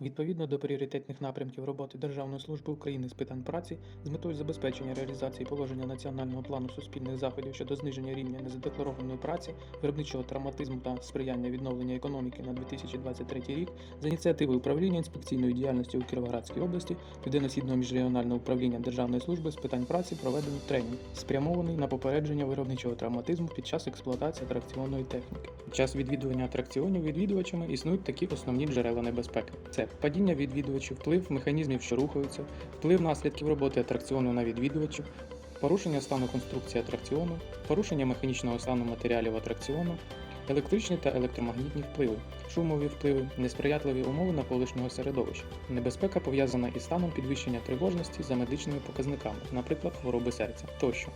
Відповідно до пріоритетних напрямків роботи Державної служби України з питань праці з метою забезпечення реалізації положення Національного плану суспільних заходів щодо зниження рівня незадекларованої праці, виробничого травматизму та сприяння відновленню економіки на 2023 рік за ініціативи управління інспекційної діяльності у Кіровоградській області Південно-Східного міжрегіонального управління Державної служби з питань праці проведено тренінг, спрямований на попередження виробничого травматизму під час експлуатації атракціонної техніки. Під час відвідування атракціонів відвідувачами існують такі основні джерела небезпеки: це падіння відвідувачів, вплив механізмів, що рухаються, вплив наслідків роботи атракціону на відвідувачів, порушення стану конструкції атракціону, порушення механічного стану матеріалів атракціону, електричні та електромагнітні впливи, шумові впливи, несприятливі умови навколишнього середовища. Небезпека пов'язана із станом підвищення тривожності за медичними показниками, наприклад, хвороби серця тощо.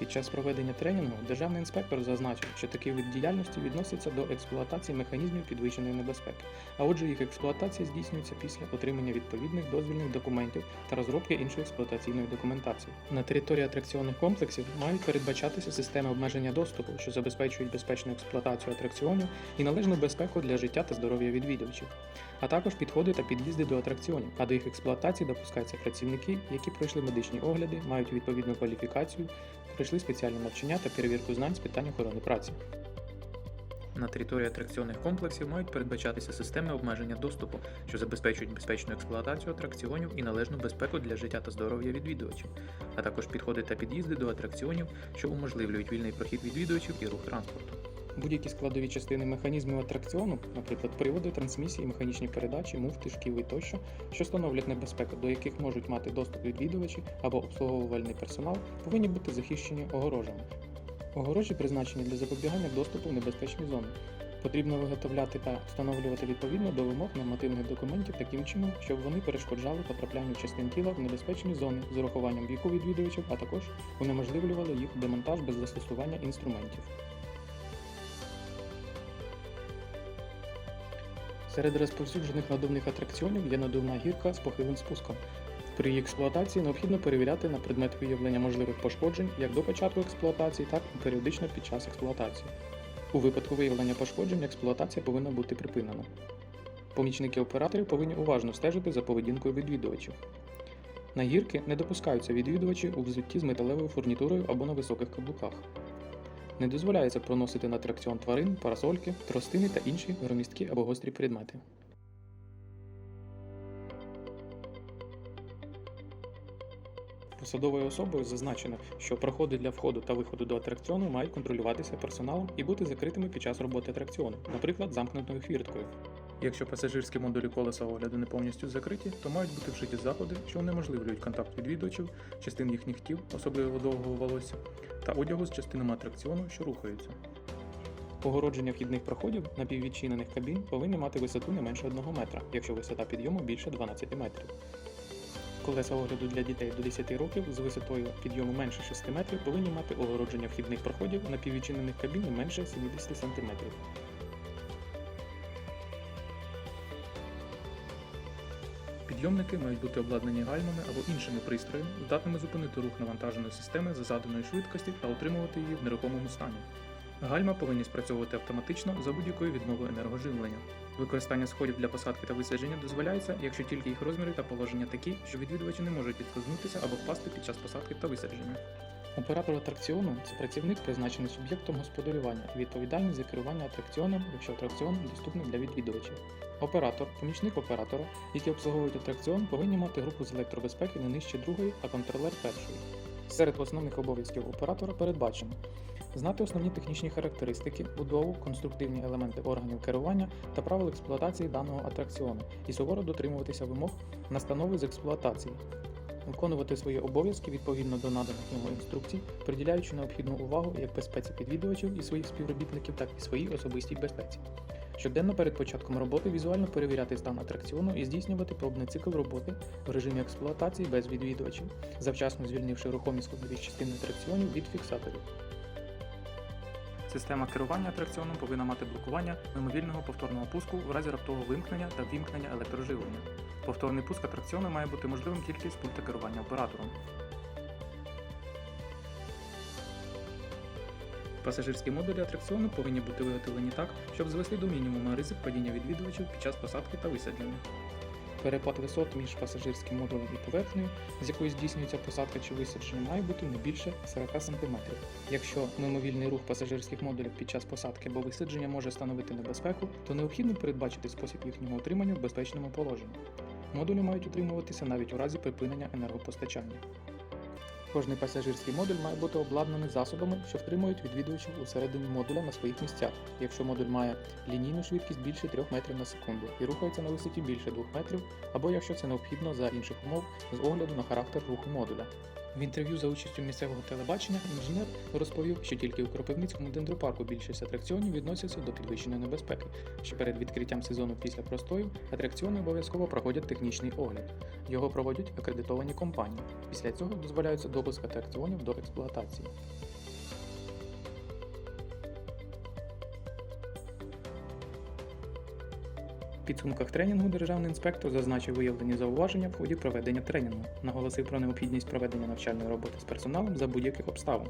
Під час проведення тренінгу державний інспектор зазначив, що такий вид діяльності відноситься до експлуатації механізмів підвищеної небезпеки, а отже їх експлуатація здійснюється після отримання відповідних дозвільних документів та розробки іншої експлуатаційної документації. На території атракціонних комплексів мають передбачатися системи обмеження доступу, що забезпечують безпечну експлуатацію атракціонів і належну безпеку для життя та здоров'я відвідувачів, а також підходи та під'їзди до атракціонів, а до їх експлуатації допускаються працівники, які пройшли медичні огляди, мають відповідну кваліфікацію, пройшли спеціальне навчання та перевірку знань з питань охорони праці. На території атракціонних комплексів мають передбачатися системи обмеження доступу, що забезпечують безпечну експлуатацію атракціонів і належну безпеку для життя та здоров'я відвідувачів, а також підходи та під'їзди до атракціонів, що уможливлюють вільний прохід відвідувачів і рух транспорту. Будь-які складові частини механізмів атракціону, наприклад, приводи, трансмісії, механічні передачі, муфти, шківи тощо, що становлять небезпеку, до яких можуть мати доступ відвідувачі або обслуговувальний персонал, повинні бути захищені огорожами. Огорожі призначені для запобігання доступу в небезпечні зони. Потрібно виготовляти та встановлювати відповідно до вимог нормативних документів таким чином, щоб вони перешкоджали потраплянню частин тіла в небезпечні зони з урахуванням віку відвідувачів, а також унеможливлювали їх демонтаж без застосування інструментів. Серед розповсюджених надувних атракціонів є надувна гірка з похилим спуском. При її експлуатації необхідно перевіряти на предмет виявлення можливих пошкоджень як до початку експлуатації, так і періодично під час експлуатації. У випадку виявлення пошкоджень експлуатація повинна бути припинена. Помічники операторів повинні уважно стежити за поведінкою відвідувачів. На гірки не допускаються відвідувачі у взутті з металевою фурнітурою або на високих каблуках. Не дозволяється проносити на атракціон тварин, парасольки, тростини та інші громісткі або гострі предмети. Посадовою особою зазначено, що проходи для входу та виходу до атракціону мають контролюватися персоналом і бути закритими під час роботи атракціону, наприклад, замкнутою хвірткою. Якщо пасажирські модулі колеса огляду не повністю закриті, то мають бути вжиті заходи, що унеможливлюють контакт відвідувачів, частин їхніх тіл, особливо довгого волосся, та одягу з частинами атракціону, що рухаються. Огородження вхідних проходів напіввідчинених кабін повинні мати висоту не менше 1 метра, якщо висота підйому більше 12 метрів. Колеса огляду для дітей до 10 років з висотою підйому менше 6 метрів повинні мати огородження вхідних проходів напіввідчинених кабін не менше 70 см. Підйомники мають бути обладнані гальмами або іншими пристроями, здатними зупинити рух навантаженої системи за заданої швидкості та утримувати її в нерухомому стані. Гальма повинні спрацьовувати автоматично за будь-якою відмовою енергоживлення. Використання сходів для посадки та висадження дозволяється, якщо тільки їх розміри та положення такі, що відвідувачі не можуть підскользнутися або впасти під час посадки та висадження. Оператор атракціону це працівник, призначений суб'єктом господарювання, відповідальний за керування атракціоном, якщо атракціон доступний для відвідувачів. Оператор, помічник оператора, які обслуговують атракціон, повинні мати групу з електробезпеки не нижче другої, а контролер першої. Серед основних обов'язків оператора передбачено знати основні технічні характеристики, будову, конструктивні елементи органів керування та правил експлуатації даного атракціону і суворо дотримуватися вимог настанови з експлуатації, виконувати свої обов'язки відповідно до наданих йому інструкцій, приділяючи необхідну увагу як безпеці підвідувачів і своїх співробітників, так і своїй особистій безпеці. Щоденно перед початком роботи візуально перевіряти стан атракціону і здійснювати пробний цикл роботи в режимі експлуатації без відвідувачів, завчасно звільнивши рухомість складові частини атракціонів від фіксаторів. Система керування атракціоном повинна мати блокування мимовільного повторного пуску в разі раптового вимкнення та вімкнення електроживлення. Повторний пуск атракціону має бути можливим тільки з пульта керування оператором. Пасажирські модулі атракціону повинні бути виготовлені так, щоб звести до мінімуму ризик падіння відвідувачів під час посадки та висадження. Перепад висот між пасажирським модулем і поверхнею, з якої здійснюється посадка чи висадження, має бути не більше 40 см. Якщо мимовільний рух пасажирських модулів під час посадки або висадження може становити небезпеку, то необхідно передбачити спосіб їхнього утримання в безпечному положенні. Модулі мають утримуватися навіть у разі припинення енергопостачання. Кожний пасажирський модуль має бути обладнаний засобами, що втримують відвідувачів усередині модуля на своїх місцях, якщо модуль має лінійну швидкість більше 3 метрів на секунду і рухається на висоті більше 2 метрів, або якщо це необхідно за інших умов з огляду на характер руху модуля. В інтерв'ю за участю місцевого телебачення інженер розповів, що тільки у Кропивницькому дендропарку більшість атракціонів відносяться до підвищеної небезпеки, що перед відкриттям сезону після простою атракціони обов'язково проходять технічний огляд. Його проводять акредитовані компанії. Після цього дозволяється допуск атракціонів до експлуатації. Підсумках тренінгу державний інспектор зазначив виявлені зауваження в ході проведення тренінгу, наголосив про необхідність проведення навчальної роботи з персоналом за будь-яких обставин.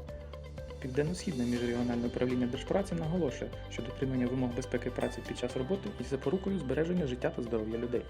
Південно-східне міжрегіональне управління держпраці наголошує, що дотримання вимог безпеки праці під час роботи є запорукою збереження життя та здоров'я людей.